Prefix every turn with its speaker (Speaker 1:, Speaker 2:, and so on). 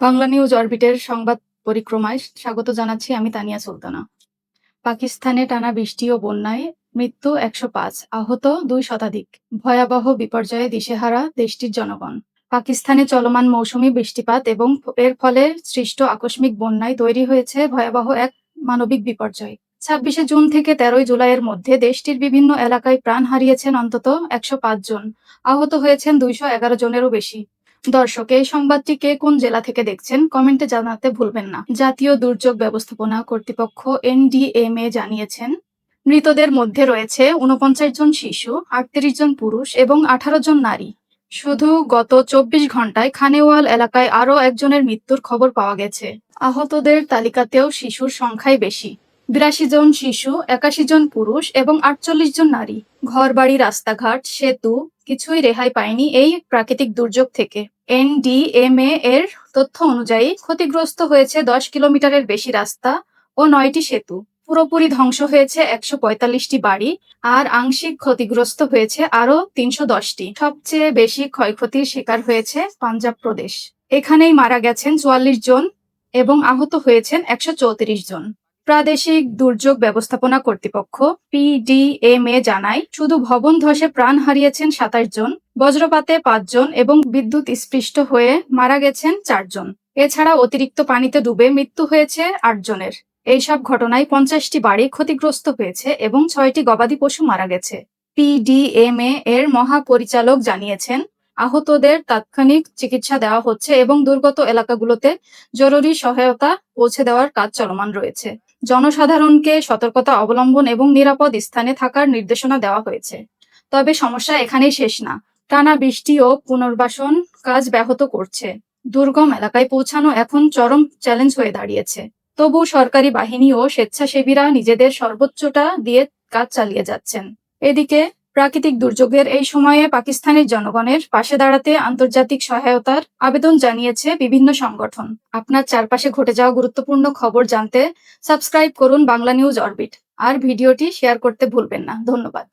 Speaker 1: Bangla news অরবিটের সংবাদ পরিক্রমায় স্বাগত জানাচ্ছি আমি তানিয়া সুলতানা। পাকিস্তানে টানা বৃষ্টি ও বন্যায় মৃত্যু একশো পাঁচ, আহত দুই শতাধিক। ভয়াবহ বিপর্যয়ে দিশেহারা দেশটির জনগণ। পাকিস্তানে চলমান মৌসুমী বৃষ্টিপাত এবং এর ফলে সৃষ্ট আকস্মিক বন্যায় তৈরি হয়েছে ভয়াবহ এক মানবিক বিপর্যয়। ছাব্বিশে জুন থেকে তেরোই জুলাইয়ের মধ্যে দেশটির বিভিন্ন এলাকায় প্রাণ হারিয়েছেন অন্তত একশো পাঁচ জন। আহত হয়েছেন দুইশো এগারো জনেরও বেশি। দর্শক, এই সংবাদটি কে কোন জেলা থেকে দেখছেন কমেন্টে জানাতে ভুলবেন না। জাতীয় দুর্যোগ ব্যবস্থাপনা কর্তৃপক্ষ এনডিএমএ জানিয়েছেন, মৃতদের মধ্যে রয়েছে উনপঞ্চাশ জন শিশু, আটত্রিশ জন পুরুষ এবং আঠারো জন নারী। শুধু গত চব্বিশ ঘন্টায় খানেওয়াল এলাকায় আরও একজনের মৃত্যুর খবর পাওয়া গেছে। আহতদের তালিকাতেও শিশুর সংখ্যাই বেশি। বিরাশি জন শিশু, একাশি জন পুরুষ এবং আটচল্লিশ জন নারী। ঘরবাড়ি, রাস্তাঘাট, সেতু, কিছুই রেহাই পায়নি এই প্রাকৃতিক দুর্যোগ থেকে। এনডিএমএ এর তথ্য অনুযায়ী ক্ষতিগ্রস্ত হয়েছে দশ কিলোমিটারের বেশি রাস্তা ও নয়টি সেতু। পুরোপুরি ধ্বংস হয়েছে একশো পঁয়তাল্লিশটি বাড়ি আর আংশিক ক্ষতিগ্রস্ত হয়েছে আরও তিনশো দশটি। সবচেয়ে বেশি ক্ষয়ক্ষতির শিকার হয়েছে পাঞ্জাব প্রদেশ। এখানেই মারা গেছেন চুয়াল্লিশ জন এবং আহত হয়েছেন একশো চৌত্রিশ জন। প্রাদেশিক দুর্যোগ ব্যবস্থাপনা কর্তৃপক্ষ পিডিএমএ জানায়, শুধু ভবন ধসে প্রাণ হারিয়েছেন সাতাশ জন, বজ্রপাতে পাঁচজন এবং বিদ্যুৎ স্পৃষ্ট হয়ে মারা গেছেন চারজন এছাড়া অতিরিক্ত পানিতে ডুবে মৃত্যু হয়েছে আটজনের এইসব ঘটনায় পঞ্চাশটি বাড়ি ক্ষতিগ্রস্ত হয়েছে এবং ছয়টি গবাদি পশু মারা গেছে। পিডিএমএ এর মহাপরিচালক জানিয়েছেন, আহতদের তাৎক্ষণিক চিকিৎসা দেওয়া হচ্ছে এবং দুর্গত এলাকাগুলোতে জরুরি সহায়তা পৌঁছে দেওয়ার কাজ চলমান রয়েছে। জনসাধারণকে সতর্কতা অবলম্বন এবং নিরাপদ স্থানে থাকার নির্দেশনা দেওয়া হয়েছে। তবে সমস্যা এখানেই শেষ না। টানা বৃষ্টি ও পুনর্বাসন কাজ ব্যাহত করছে। দুর্গম এলাকায় পৌঁছানো এখন চরম চ্যালেঞ্জ হয়ে দাঁড়িয়েছে। তবু সরকারি বাহিনী ও স্বেচ্ছাসেবীরা নিজেদের সর্বোচ্চটা দিয়ে কাজ চালিয়ে যাচ্ছেন। এদিকে প্রাকৃতিক দুর্যোগের এই সময়ে পাকিস্তানের জনগণের পাশে দাঁড়াতে আন্তর্জাতিক সহায়তার আবেদন জানিয়েছে বিভিন্ন সংগঠন। আপনার চারপাশে ঘটে যাওয়া গুরুত্বপূর্ণ খবর জানতে সাবস্ক্রাইব করুন বাংলা নিউজ অরবিট। আর ভিডিওটি শেয়ার করতে ভুলবেন না। ধন্যবাদ।